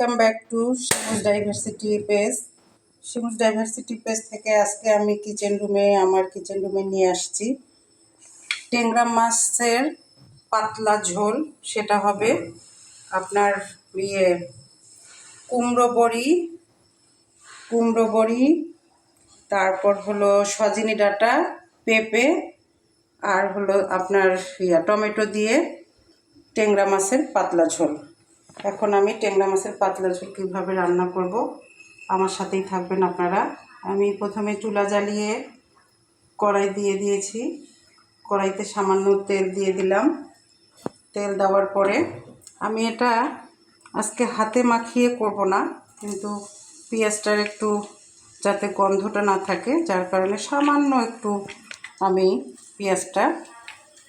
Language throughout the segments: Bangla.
Welcome back to Shimu's diversity page Shimu's diversity page থেকে আজকে আমি কিচেন রুমে আমার কিচেন রুমে নিয়ে আসছি। টেংরা মাছের পাতলা ঝোল, সেটা হবে আপনার ইয়ে কুমড়ো বড়ি কুমড়ো বড়ি, তারপর হলো সজিনি ডাটা, পেঁপে, আর হলো আপনার ইয়া টমেটো দিয়ে টেংরা মাছের পাতলা ঝোল। এখন আমি টেংরা মাছের পাতলা ঝোল কীভাবে রান্না করব আমার সাথেই থাকবেন আপনারা। আমি প্রথমে চুলা জ্বালিয়ে কড়াই দিয়ে দিয়েছি। কড়াইতে সামান্য তেল দিয়ে দিলাম। তেল দেওয়ার পরে আমি এটা আজকে হাতে মাখিয়ে করব না, কিন্তু পেঁয়াজটার একটু যাতে গন্ধটা না থাকে, যার কারণে সামান্য একটু আমি পেঁয়াজটা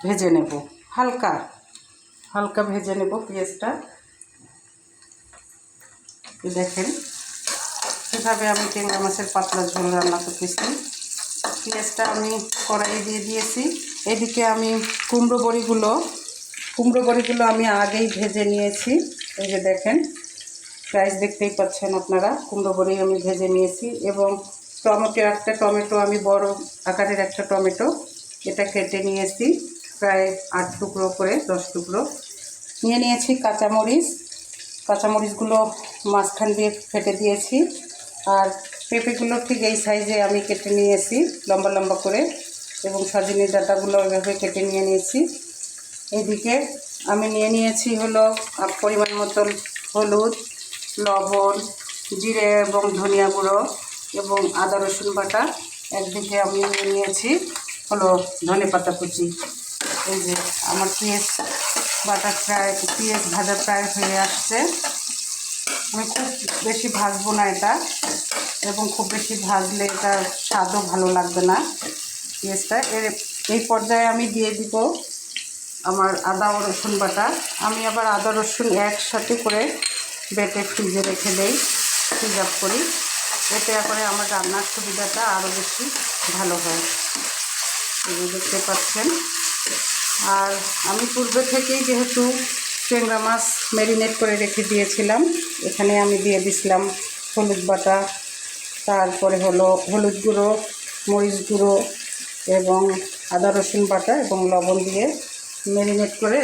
ভেজে নেব। হালকা হালকা ভেজে নেব পেঁয়াজটা। দেখেন। কীভাবে আমি টেংরা মাছের পাতলা ঝোল রান্না করতেছি। পেঁয়াজটা আমি কড়াইয়ে দিয়ে দিয়েছি। এদিকে আমি কুমড়ো বড়িগুলো কুমড়ো বড়িগুলো আমি আগেই ভেজে নিয়েছি। এই যে দেখেন প্রাইস দেখতেই পাচ্ছেন আপনারা। কুমড়ো বড়ি আমি ভেজে নিয়েছি এবং টমেটো, একটা টমেটো আমি বড় আকারের একটা টমেটো, এটা কেটে নিয়েছি। প্রায় আট টুকরো করে দশ টুকরো। নিয়ে নিয়েছি কাঁচামরিচ। কাঁচামরিচগুলো মাঝখান দিয়ে ফেটে দিয়েছি। আর পেঁপেগুলো ঠিক এই সাইজে আমি কেটে নিয়েছি, লম্বা লম্বা করে। এবং সজনের ডাঁটাগুলো ওইভাবে কেটে নিয়ে নিয়েছি। এদিকে আমি নিয়ে নিয়েছি হলো পরিমাণ মতন হলুদ, লবণ, জিরে এবং ধনিয়া গুঁড়ো এবং আদা রসুন বাটা। একদিকে আমি নিয়ে নিয়েছি হলো ধনে পাতা কুচি। এই যে আমার পেঁয়াজ বাটা প্রায়, পেঁয়াজ ভাজা প্রায় হয়ে আসছে। আমি খুব বেশি ভাজবো না এটা, এবং খুব বেশি ভাজলে এটা স্বাদও ভালো লাগবে না পেঁয়াজটা। এর, এই পর্যায়ে আমি দিয়ে দিব আমার আদা ও রসুন বাটা। আমি আবার আদা রসুন একসাথে করে বেটে ফ্রিজে রেখে দেই, ফ্রিজ আপ করি। এতে করে আমার রান্নার সুবিধাটা আরও বেশি ভালো হয়। দেখতে পাচ্ছেন। আর আমি পূর্বে থেকেই যেহেতু ট্যাংরা মাছ ম্যারিনেট করে রেখে দিয়েছিলাম, এখানে আমি দিয়ে দিছিলাম হলুদ বাটা, তারপরে হলো হলুদ গুঁড়ো, মরিচ গুঁড়ো এবং আদা রসুন বাটা এবং লবণ দিয়ে ম্যারিনেট করে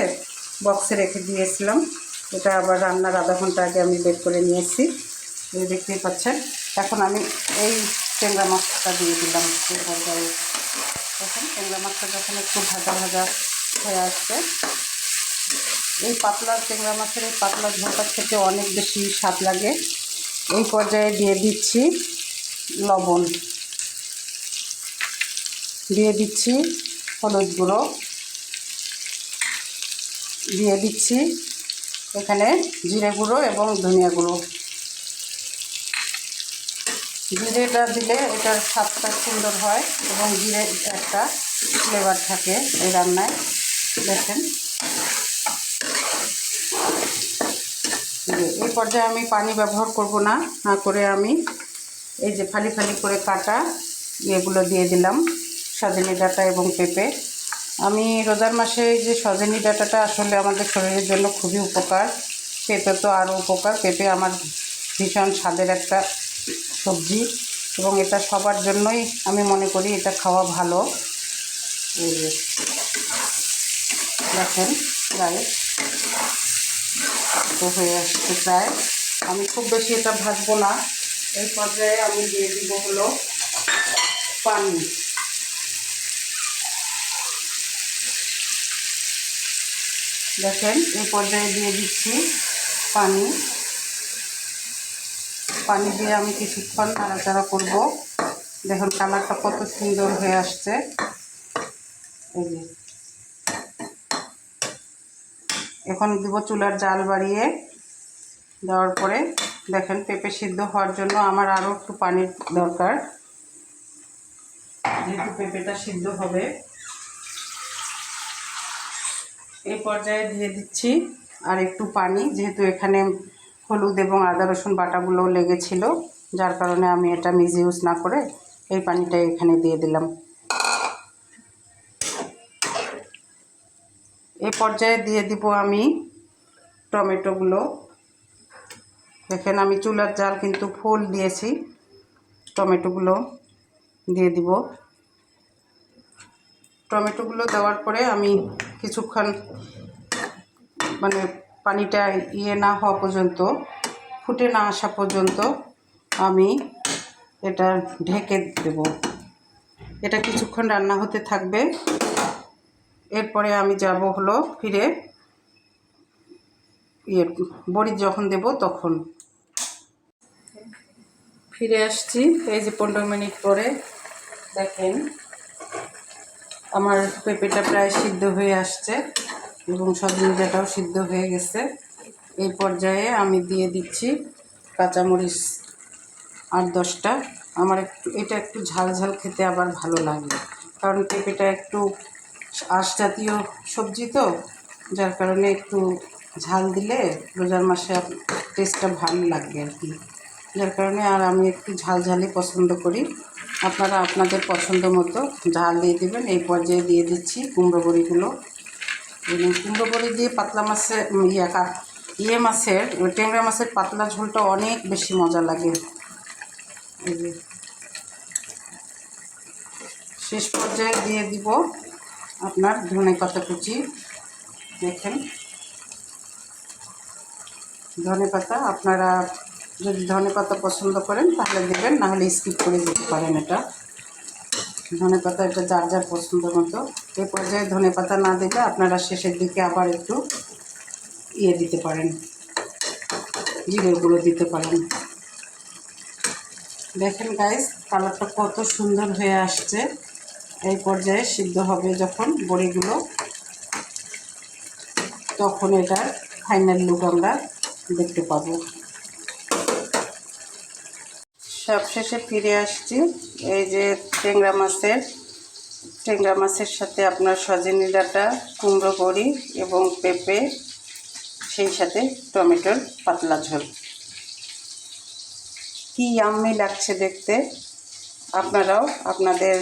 বক্সে রেখে দিয়েছিলাম। এটা আবার রান্নার আধা ঘণ্টা আগে আমি বের করে নিয়েছি। এই দেখতেই পাচ্ছেন। এখন আমি এই ট্যাংরা মাছটা দিয়ে দিলাম। দেখুন ট্যাংরা মাছটা যখন একটু ভাজা ভাজা হয়ে আসছে। এই পাতলা ট্যাংরা মাছের এই পাতলা ঝোলটা খেতে অনেক বেশি স্বাদ লাগে। এই পর্যায়ে দিয়ে দিচ্ছি লবণ। দিয়ে দিচ্ছি হলুদ গুঁড়ো। দিয়ে দিচ্ছি এখানে জিরে গুঁড়ো এবং ধনিয়া গুঁড়ো। জিরেটা দিলে এটার স্বাদটা সুন্দর হয় এবং জিরে একটা ফ্লেভার থাকে এই রান্নায়। দেখেন। এই পর্যায়ে আমি পানি ব্যবহার করব না না করে আমি এই যে ফালি ফালি করে কাটা এগুলো দিয়ে দিলাম, সজনি ডাঁটা এবং পেঁপে। আমি রোজার মাসে যে সজনি ডাঁটাটা আসলে আমাদের শরীরের জন্য খুবই উপকার পেঁপে তো আরও উপকার। পেঁপে আমার ভীষণ স্বাদের একটা সবজি এবং এটা সবার জন্যই আমি মনে করি এটা খাওয়া ভালো। দেখেন, প্রায় তো হয়ে আসছে প্রায়। আমি খুব বেশি এটা ভাজবো না। এই পর্যায়ে আমি দিয়ে দিব হলো পানি। দেখেন, এই পর্যায়ে দিয়ে দিচ্ছি পানি। পানি দিয়ে আমি কিছুক্ষণ নাড়াচাড়া করব। দেখুন, কালারটা কত সুন্দর হয়ে আসছে। এই যে এখন দিব চুলার জাল বাড়িয়ে দেওয়ার পরে দেখেন পেঁপে সিদ্ধ হওয়ার জন্য আমার আরও একটু পানির দরকার। যেহেতু পেঁপেটা সিদ্ধ হবে এই পর্যায়ে দিয়ে দিচ্ছি আর একটু পানি, যেহেতু এখানে হলুদ এবং আদা, রসুন বাটাগুলো লেগেছিল, যার কারণে আমি এটা মিস ইউজ না করে এই পানিটা এখানে দিয়ে দিলাম। এই পর্যায়ে দিয়ে দিব আমি টমেটোগুলো। দেখেন আমি চুলার জাল কিন্তু ফুল দিয়েছি। টমেটোগুলো দিয়ে দিব। টমেটোগুলো দেওয়ার পরে আমি কিছুক্ষণ মানে পানিটা ইয়ে না হওয়া পর্যন্ত, ফুটে না আসা পর্যন্ত আমি এটা ঢেকে দেব। এটা কিছুক্ষণ রান্না হতে থাকবে। এরপরে আমি যাব হলো ফিরে ইয়ে বড়ি যখন দেব তখন। ফিরে আসছি, এই যে পনেরো মিনিট পরে, দেখেন, আমার পেঁপেটা প্রায় সিদ্ধ হয়ে আসছে এবং সজনিটাটাও সিদ্ধ হয়ে গেছে। এই পর্যায়ে আমি দিয়ে দিচ্ছি কাঁচামরিচ আট দশটা। আমার একটু, এটা একটু ঝাল ঝাল খেতে আবার ভালো লাগে, কারণ পেঁপেটা একটু আঁশ জাতীয় সবজি তো, যার কারণে একটু ঝাল দিলে রোজার মাসে টেস্টটা ভালো লাগবে আর কি। যার কারণে আর আমি একটু ঝাল ঝালই পছন্দ করি। আপনারা আপনাদের পছন্দ মতো ঝাল দিয়ে দেবেন। এই পর্যায়ে দিয়ে দিচ্ছি কুমড়ো বড়িগুলো। কুমড়ো বড়ি দিয়ে পাতলা মাছের ইয়া ইয়ে মাছের, ট্যাংরা মাছের পাতলা ঝোলটা অনেক বেশি মজা লাগে। শেষ পর্যায়ে দিয়ে দিব আপনার ধনে পাতা কুচি, দেখেন। ধনে পাতা, আপনারা যদি ধনে পাতা পছন্দ করেন, তাহলে দেবেন নাহলে স্কিপ করে দিতে পারেন এটা। ধনে পাতা এটা যার যার পছন্দ মতো। এ পর্যায়ে ধনে পাতা না দিলে আপনারা শেষের দিকে আবার একটু ইয়ে দিতে পারেন। জিরে গুঁড়ো দিতে পারেন। দেখেন গাইস কালারটা কত সুন্দর হয়ে আসছে। এই পর্যায়ে সিদ্ধ হবে যখন বড়িগুলো। তখন এটার ফাইনাল লুক আমরা দেখতে পাবো। সবশেষে ফিরে আসছি। এই যে ট্যাংরা মাছের ট্যাংরা মাছের সাথে আপনার সজনে ডাঁটা, কুমড়ো বড়ি এবং পেঁপে, সেই সাথে টমেটোর পাতলা ঝোল। কী ইয়াম্মি লাগছে দেখতে। আপনারাও আপনাদের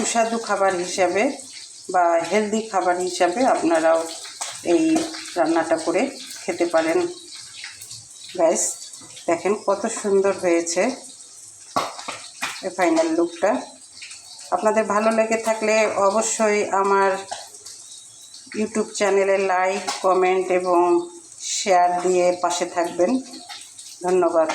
সুস্বাদু খাবার হিসাবে বা হেলদি খাবার হিসাবে আপনারাও এই রান্নাটা করে খেতে পারেন। গাইস দেখেন কত সুন্দর হয়েছে ফাইনাল লুকটা আপনাদের ভালো লেগে থাকলে অবশ্যই আমার ইউটিউব চ্যানেলে লাইক কমেন্ট এবং শেয়ার দিয়ে পাশে থাকবেন। ধন্যবাদ।